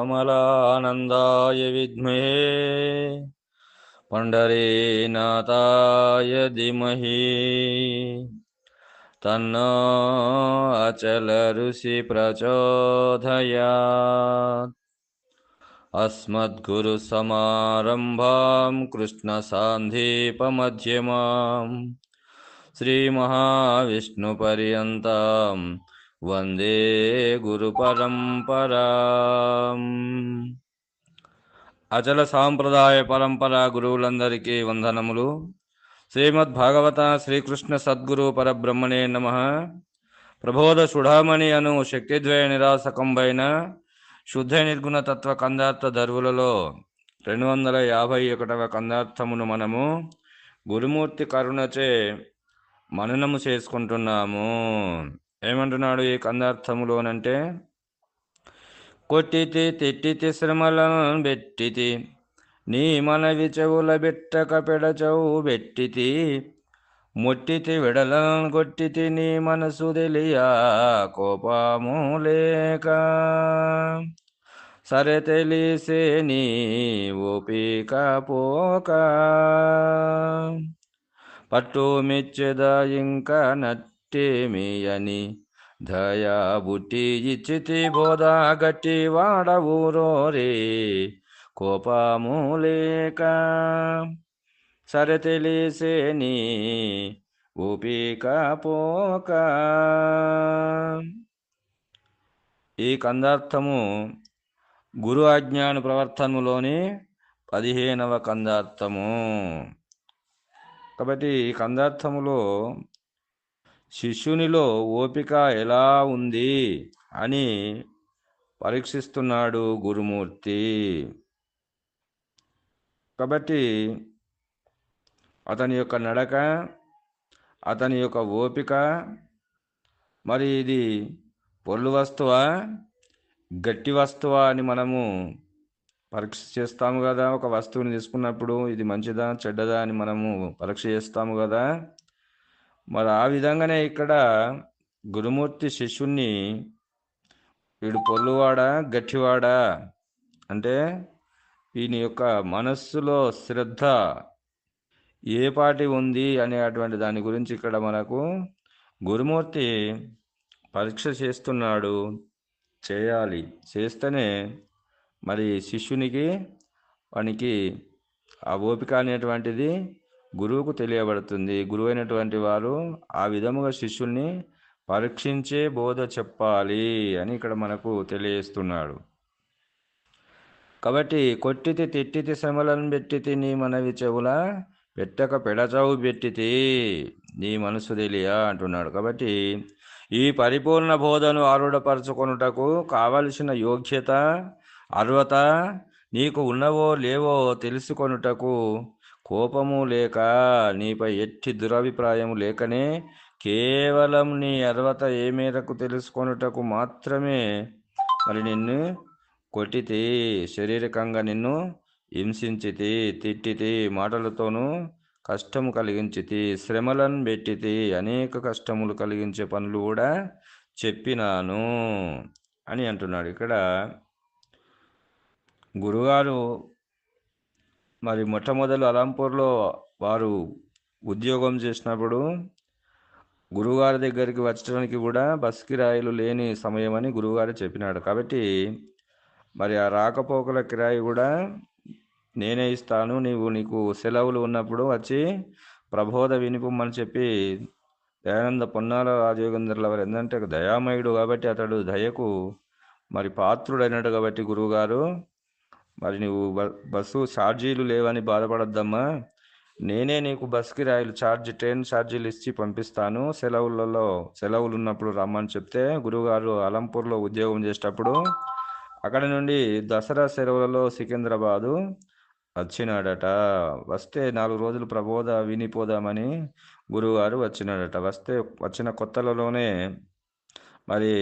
कमलानन्दाय विद्महे। पण्डरीनाथाय धीमहि। तन्नो अचलऋषि प्रचोदयात् अस्मद्गुरुसमारम्भां कृष्णसान्धीपमध्यमाम्। श्रीमहाविष्णुपर्यन्तां वन्दे గురుపరంపరాం అచల సాంప్రదాయ పరంపర గురువులందరికీ వందనములు శ్రీమద్ భాగవత శ్రీకృష్ణ సద్గురు పరబ్రహ్మణే నమ ప్రబోధ సుఢామణి అను శక్తిద్వయ నిరాసకంబైన శుద్ధ నిర్గుణ తత్వ కందార్థ దర్వులలో రెండు వందల యాభై ఒకటవ కందార్థమును మనము గురుమూర్తి కరుణచే మననము చేసుకుంటున్నాము ఏమంటున్నాడు ఈ కందార్థములోనంటే? కొట్టితి తిట్టితి శ్రమలను బెట్టితి నీ మనవి చెవుల బెట్టక పెడచవు బెట్టితి ముట్టితి విడలను కొట్టితి నీ మనసు తెలియా కోపము లేక. సరే తెలిసే నీ ఓపిక పోక. పట్టు మెచ్చెద ఇంకా నచ్చ అని దయా బుట్టి ఇచ్చితి బోధ గట్టి వాడవురోరే కోపము లేక సరే తెలిసే నీ ఓపిక పోక. ఈ కందార్థము గురు అజ్ఞాన ప్రవర్తనలోని పదిహేనవ కందార్థము. కాబట్టి ఈ కందార్థములో శిష్యునిలో ఓపిక ఎలా ఉంది అని పరీక్షిస్తున్నాడు గురుమూర్తి. కాబట్టి అతని యొక్క నడక అతని యొక్క ఓపిక మరి ఇది పొల్లు వస్తువా గట్టి వస్తువా అని మనము పరీక్ష చేస్తాము కదా. ఒక వస్తువుని తీసుకున్నప్పుడు ఇది మంచిదా చెడ్డదా అని మనము పరీక్ష చేస్తాము కదా. మరి ఆ విధంగానే ఇక్కడ గురుమూర్తి శిష్యుణ్ణి వీడు పొల్లువాడా గట్టివాడా? అంటే ఈయన యొక్క మనస్సులో శ్రద్ధ ఏ పాటి ఉంది అనేటువంటి దాని గురించి ఇక్కడ మనకు గురుమూర్తి పరీక్ష చేస్తున్నాడు చేయాలి. చేస్తేనే మరి శిష్యునికి వానికి ఆ ఓపిక అనేటువంటిది గురువుకు తెలియబడుతుంది. గురువు అయినటువంటి వారు ఆ విధముగా శిష్యుల్ని పరీక్షించే బోధ చెప్పాలి అని ఇక్కడ మనకు తెలియజేస్తున్నాడు. కాబట్టి కొట్టితి తిట్టితి శ్రమలను పెట్టితి నీ మనవి చెవుల పెట్టక పెడచవు పెట్టితి నీ మనసు తెలియ అంటున్నాడు. కాబట్టి ఈ పరిపూర్ణ బోధను ఆరుడపరచుకొనుటకు కావలసిన యోగ్యత అర్హత నీకు ఉన్నవో లేవో తెలుసుకొనుటకు కోపము లేక నీపై ఎట్టి దురభిప్రాయము లేకనే కేవలం నీ అర్హత ఏ మేరకు తెలుసుకొనుటకు మాత్రమే. మరి నిన్ను కొట్టితి శారీరకంగా నిన్ను హింసించితి తిట్టితి మాటలతోనూ కష్టము కలిగించితి శ్రమలను పెట్టితి అనేక కష్టములు కలిగించే పనులు కూడా చెప్పినాను అని అంటున్నాడు. ఇక్కడ గురుగారు మరి మొట్టమొదలు అలంపూర్లో వారు ఉద్యోగం చేసినప్పుడు గురువుగారి దగ్గరికి వచ్చడానికి కూడా బస్ కిరాయిలు లేని సమయం అని గురువుగారు చెప్పినాడు. కాబట్టి మరి ఆ రాకపోకల కిరాయి కూడా నేనే ఇస్తాను నీవు నీకు సెలవులు ఉన్నప్పుడు వచ్చి ప్రబోధ వినిపమ్మని చెప్పి దయానంద పొన్నాల రాజయోగేంద్రుల వారు ఏంటంటే దయామయుడు కాబట్టి అతడు దయకు మరి పాత్రుడైనట్టు కాబట్టి గురువుగారు. మరి నువ్వు బస్సు ఛార్జీలు లేవని బాధపడద్దమ్మా. నేనే నీకు బస్ కిరాయిలు ఛార్జ్ ట్రైన్ ఛార్జీలు ఇచ్చి పంపిస్తాను. సెలవులలో సెలవులు ఉన్నప్పుడు రమ్మని చెప్తే గురువుగారు అలంపూర్లో ఉద్యోగం చేసేటప్పుడు అక్కడ నుండి దసరా సెలవులలో సికింద్రాబాదు వచ్చినాడట. వస్తే నాలుగు రోజులు ప్రబోధ వినిపోదామని గురువుగారు వచ్చినాడట. వస్తే వచ్చిన కొత్తలలోనే మరి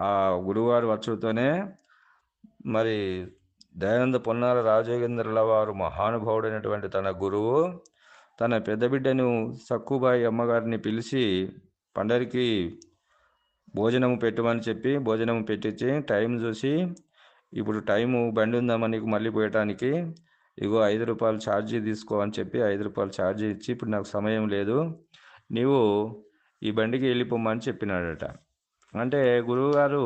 ఆ గురువుగారు వచ్చుతోనే మరి దయానంద పొన్నాల రాజయోగేంద్రుల వారు మహానుభావుడైనటువంటి తన గురువు తన పెద్ద బిడ్డను సక్కుబాయి అమ్మగారిని పిలిచి పండరికి భోజనము పెట్టమని చెప్పి భోజనము పెట్టించి టైం చూసి ఇప్పుడు టైము బండి ఉందామని నీకు మళ్ళీ పోయటానికి ఇగో ఐదు రూపాయలు ఛార్జీ తీసుకో అని చెప్పి ఐదు రూపాయలు ఛార్జీ ఇచ్చి ఇప్పుడు నాకు సమయం లేదు నీవు ఈ బండికి వెళ్ళిపోమని చెప్పినాడట. అంటే గురువుగారు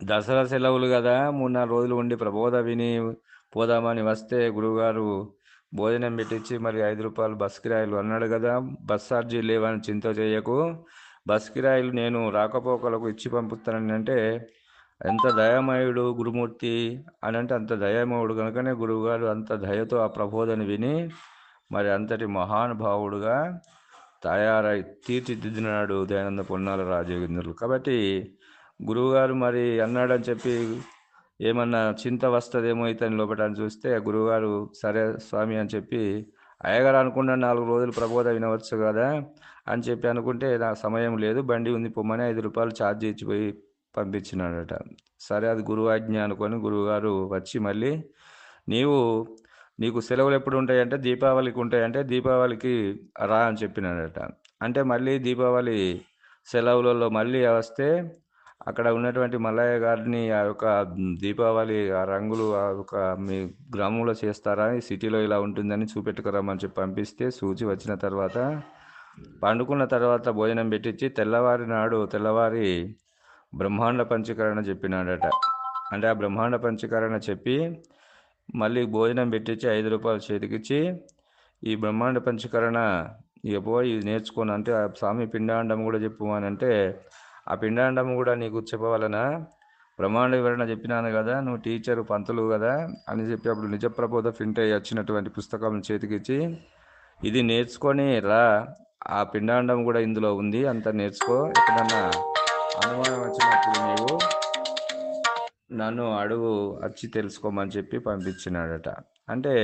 దసరా సెలవులు కదా. మూడు నాలుగు రోజులు ఉండి ప్రబోధ విని పోదామని వస్తే గురువుగారు భోజనం పెట్టించి మరి ఐదు రూపాయలు బస్ కిరాయిలు అన్నాడు కదా. బస్ ఛార్జీ లేవని చింత చేయకు. బస్ కిరాయిలు నేను రాకపోకలకు ఇచ్చి పంపుతానని అంటే ఎంత దయామయుడు గురుమూర్తి అని అంటే అంత దయామయుడు కనుకనే గురువుగారు అంత దయతో ఆ ప్రబోధన విని మరి అంతటి మహానుభావుడుగా తయారై తీర్చిదిద్దినాడు దయానంద పొన్నాల రాజయోగింద్రులు కాబట్టి గురువుగారు మరి అన్నాడని చెప్పి ఏమన్నా చింత వస్తుందేమో ఇతని లోపటని చూస్తే గురువుగారు సరే స్వామి అని చెప్పి అయ్యగారు అనుకున్న నాలుగు రోజులు ప్రబోధ వినవచ్చు కదా అని చెప్పి అనుకుంటే నా సమయం లేదు బండి ఉంది పొమ్మని ఐదు రూపాయలు ఛార్జ్ ఇచ్చిపోయి పంపించినాడట. సరే అది గురువు ఆజ్ఞ అనుకొని గురువుగారు వచ్చి మళ్ళీ నీవు నీకు సెలవులు ఎప్పుడు ఉంటాయంటే దీపావళికి ఉంటాయంటే దీపావళికి రా అని చెప్పినాడట. అంటే మళ్ళీ దీపావళి సెలవులలో మళ్ళీ వస్తే అక్కడ ఉన్నటువంటి మల్లయ్య గారిని ఆ యొక్క దీపావళి ఆ రంగులు ఆ యొక్క మీ గ్రామంలో చేస్తారా? సిటీలో ఇలా ఉంటుందని చూపెట్టుకురమ్మని చెప్పి పంపిస్తే సూచి వచ్చిన తర్వాత పండుకున్న తర్వాత భోజనం పెట్టించి తెల్లవారి నాడు తెల్లవారి బ్రహ్మాండ పంచీకరణ చెప్పినాడట. అంటే ఆ బ్రహ్మాండ పంచీకరణ చెప్పి మళ్ళీ భోజనం పెట్టించి ఐదు రూపాయలు చేతికిచ్చి ఈ బ్రహ్మాండ పంచీకరణ ఇక పోయి ఇది నేర్చుకోను అంటే ఆ స్వామి పిండాండం కూడా చెప్పు అని అంటే ఆ పిండాండం కూడా నీకు చెప్పవలనా? బ్రహ్మాండ వివరణ చెప్పినాను కదా నువ్వు టీచరు పంతులు కదా అని చెప్పి అప్పుడు నిజప్రబోధ ఫింటే వచ్చినటువంటి పుస్తకం చేతికిచ్చి ఇది నేర్చుకొని రా. ఆ పిండాండం కూడా ఇందులో ఉంది అంత నేర్చుకో. ఎక్కడన్నా అనుమానం వచ్చినప్పుడు నీవు నన్ను అడుగు వచ్చి తెలుసుకోమని చెప్పి పంపించినాడట. అంటే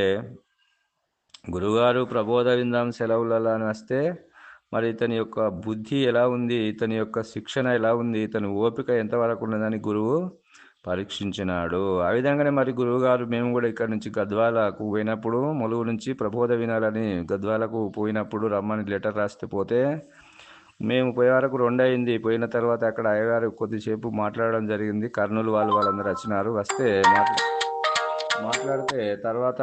గురుగారు ప్రబోధ విందాం సెలవులలో అని వస్తే మరి ఇతని యొక్క బుద్ధి ఎలా ఉంది? ఇతని యొక్క శిక్షణ ఎలా ఉంది? ఇతని ఓపిక ఎంతవరకు ఉన్నదని గురువు పరీక్షించినాడు. ఆ విధంగానే మరి గురువుగారు మేము కూడా ఇక్కడ నుంచి గద్వాలకు పోయినప్పుడు ములుగు నుంచి ప్రబోధ వినాలని గద్వాలకు పోయినప్పుడు రమ్మని లెటర్ రాస్తే పోతే మేము పోయే వరకు రెండు అయింది పోయిన తర్వాత అక్కడ అయ్యగారు కొద్దిసేపు మాట్లాడడం జరిగింది. కర్నూలు వాళ్ళు వాళ్ళందరూ వచ్చినారు. వస్తే మాట్లాడితే తర్వాత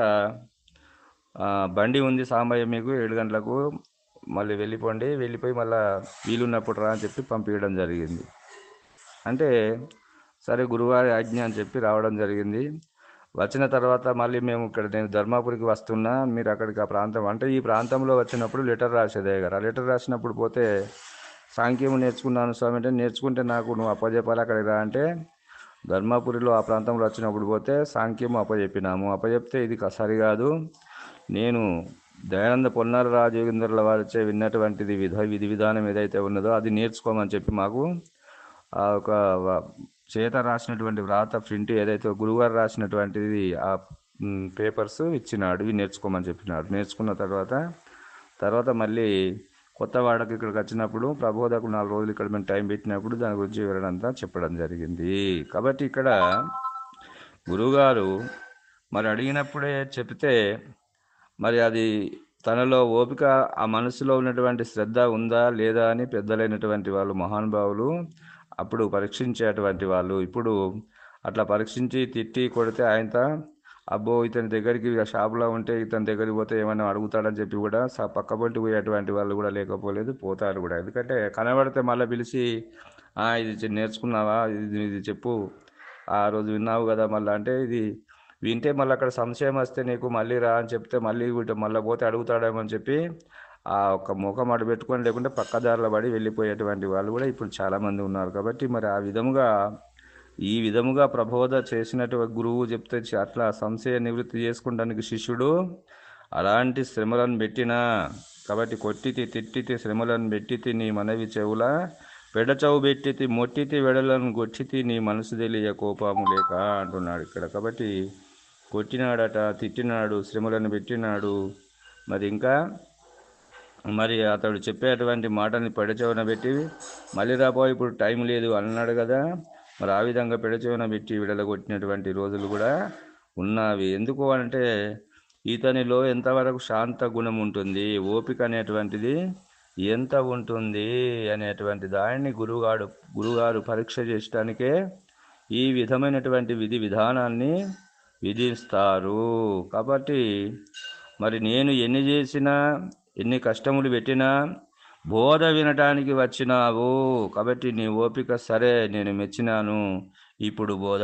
బండి ఉంది సాంబయ్య మీకు ఏడు గంటలకు. మళ్ళీ వెళ్ళిపోండి వెళ్ళిపోయి మళ్ళీ వీలున్నప్పుడు రా అని చెప్పి పంపించడం జరిగింది. అంటే సరే గురువారి ఆజ్ఞ అని చెప్పి రావడం జరిగింది. వచ్చిన తర్వాత మళ్ళీ మేము ఇక్కడ నేను ధర్మాపురికి వస్తున్నా మీరు అక్కడికి ఆ ప్రాంతం అంటే ఈ ప్రాంతంలో వచ్చినప్పుడు లెటర్ రాసేదే గారు ఆ లెటర్ రాసినప్పుడు పోతే సాంఖ్యం నేర్చుకున్నాను స్వామి అంటే నేర్చుకుంటే నాకు నువ్వు అప్పచెప్పాలి అక్కడికి రా అంటే ధర్మాపురిలో ఆ ప్రాంతంలో వచ్చినప్పుడు పోతే సాంఖ్యము అప్పజెప్పినాము. అప్పజెప్తే ఇది సరికాదు. నేను దయానంద పొన్నాల రాజయోగేంద్రుల వారిచే విన్నటువంటిది విధ విధి విధానం ఏదైతే ఉన్నదో అది నేర్చుకోమని చెప్పి మాకు ఆ ఒక చేత రాసినటువంటి వ్రాత ప్రింట్ ఏదైతే గురువారు రాసినటువంటిది ఆ పేపర్స్ ఇచ్చినాడు ఇవి నేర్చుకోమని చెప్పినాడు. నేర్చుకున్న తర్వాత తర్వాత మళ్ళీ కొత్త వాడకు ఇక్కడికి వచ్చినప్పుడు ప్రబోధకు నాలుగు రోజులు ఇక్కడ మేము టైం పెట్టినప్పుడు దాని గురించి వివరణ అంతా చెప్పడం జరిగింది. కాబట్టి ఇక్కడ గురువుగారు మరి అడిగినప్పుడే చెప్తే మరి అది తనలో ఓపిక ఆ మనసులో ఉన్నటువంటి శ్రద్ధ ఉందా లేదా అని పెద్దలైనటువంటి వాళ్ళు మహానుభావులు అప్పుడు పరీక్షించేటువంటి వాళ్ళు. ఇప్పుడు అట్లా పరీక్షించి తిట్టి కొడితే ఆయన అబ్బో ఇతని దగ్గరికి షాపులో ఉంటే ఇతని దగ్గరికి పోతే ఏమైనా అడుగుతాడని చెప్పి కూడా స- పక్కపొంటి పోయేటువంటి వాళ్ళు కూడా లేకపోలేదు పోతారు కూడా. ఎందుకంటే కనబడితే మళ్ళీ పిలిచి ఇది నేర్చుకున్నావా? ఇది ఇది చెప్పు. ఆ రోజు విన్నావు కదా మళ్ళీ. అంటే ఇది వింటే మళ్ళీ అక్కడ సంశయం వస్తే నీకు మళ్ళీ రా అని చెప్తే మళ్ళీ వీటి మళ్ళీ పోతే అడుగుతాడేమో అని చెప్పి ఆ ఒక ముఖం అటు పెట్టుకొని లేకుంటే పక్కదారిలో పడి వెళ్ళిపోయేటువంటి వాళ్ళు కూడా ఇప్పుడు చాలామంది ఉన్నారు. కాబట్టి మరి ఆ విధముగా ఈ విధముగా ప్రబోధ చేసినటువంటి గురువు చెప్తే అట్లా సంశయ నివృత్తి చేసుకోవడానికి శిష్యుడు అలాంటి శ్రమలను పెట్టినా కాబట్టి కొట్టితి తిట్టితి శ్రమలను పెట్టితి నీ మనవి చెవుల పెడచవు పెట్టితి మొట్టితి వెడలను గొట్టితి నీ మనసు తెలియ కోపము లేక అంటున్నాడు ఇక్కడ. కాబట్టి కొట్టినాడట తిట్టినాడు శ్రమలను పెట్టినాడు. మరి ఇంకా మరి అతడు చెప్పేటువంటి మాటని పెడచెవిన పెట్టి మళ్ళీ రాబో ఇప్పుడు టైం లేదు అన్నాడు కదా. మరి ఆ విధంగా పెడచెవిన పెట్టి విడలగొట్టినటువంటి రోజులు కూడా ఉన్నవి. ఎందుకు అంటే ఇతనిలో ఎంతవరకు శాంత గుణం ఉంటుంది ఓపిక అనేటువంటిది ఎంత ఉంటుంది అనేటువంటి దానిని గురుగాడు గురుగారు పరీక్ష చేయడానికే ఈ విధమైనటువంటి విధి విధానాన్ని విధిస్తారు. కాబట్టి మరి నేను ఎన్ని చేసినా ఎన్ని కష్టములు పెట్టినా బోధ వినటానికి వచ్చినావు. కాబట్టి నీ ఓపిక సరే నేను మెచ్చినాను. ఇప్పుడు బోధ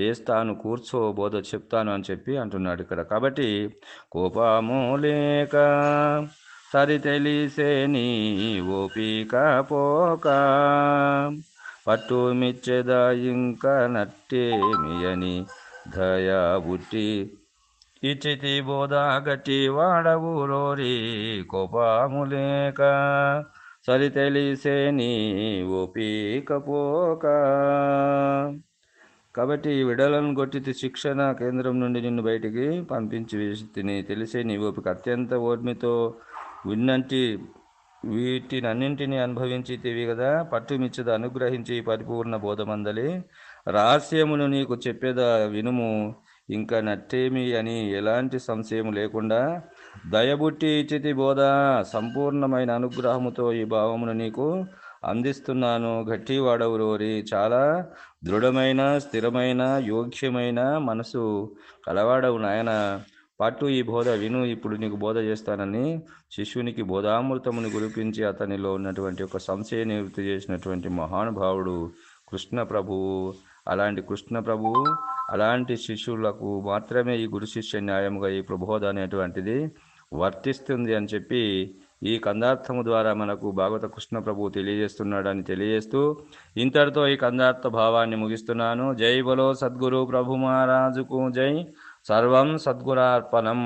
చేస్తాను కూర్చో బోధ చెప్తాను అని చెప్పి అంటున్నాడు ఇక్కడ. కాబట్టి కోపము లేక సరి తెలిసే నీ ఓపిక పోక పట్టుమిచ్చేదా ఇంకా నట్టేమి అని దయా బుట్టి ఇచ్చితి బోధ గట్టి వాడవు రోరి కోపము సరి తెలిసే నీ ఓపికపోక కాబట్టి విడలను కొట్టి శిక్షణ కేంద్రం నుండి నిన్ను బయటికి పంపించి వేసి తిని తెలిసే నీ ఓపిక అత్యంత ఓర్మితో విన్నంటి వీటినన్నింటినీ అనుభవించి అనుభవించితివి కదా. పట్టుమిచ్చదు అనుగ్రహించి పరిపూర్ణ బోధమందలి రహస్యమును నీకు చెప్పేదా వినుము. ఇంకా నట్టేమి అని ఎలాంటి సంశయం లేకుండా దయబుట్టి ఇచ్చితి బోధ. సంపూర్ణమైన అనుగ్రహముతో ఈ భావమును నీకు అందిస్తున్నాను. గట్టివాడవు రోరి చాలా దృఢమైన స్థిరమైన యోగ్యమైన మనసు కలవాడవు నాయన. పట్టు ఈ బోధ విను. ఇప్పుడు నీకు బోధ చేస్తానని శిష్యునికి బోధామృతముని గురిపించి అతనిలో ఉన్నటువంటి ఒక సంశయ నివృత్తి చేసినటువంటి మహానుభావుడు కృష్ణ ప్రభువు అలాంటి కృష్ణ ప్రభువు అలాంటి శిష్యులకు మాత్రమే ఈ గురు శిష్య న్యాయముగా ఈ ప్రబోధ అనేటువంటిది వర్తిస్తుంది అని చెప్పి ఈ కందార్థము ద్వారా మనకు భాగవత కృష్ణ ప్రభు తెలియజేస్తున్నాడని తెలియజేస్తూ ఇంతటితో ఈ కందార్థ భావాన్ని ముగిస్తున్నాను. జై బలో సద్గురు ప్రభు మహారాజుకు జై. సర్వం సద్గురార్పణం.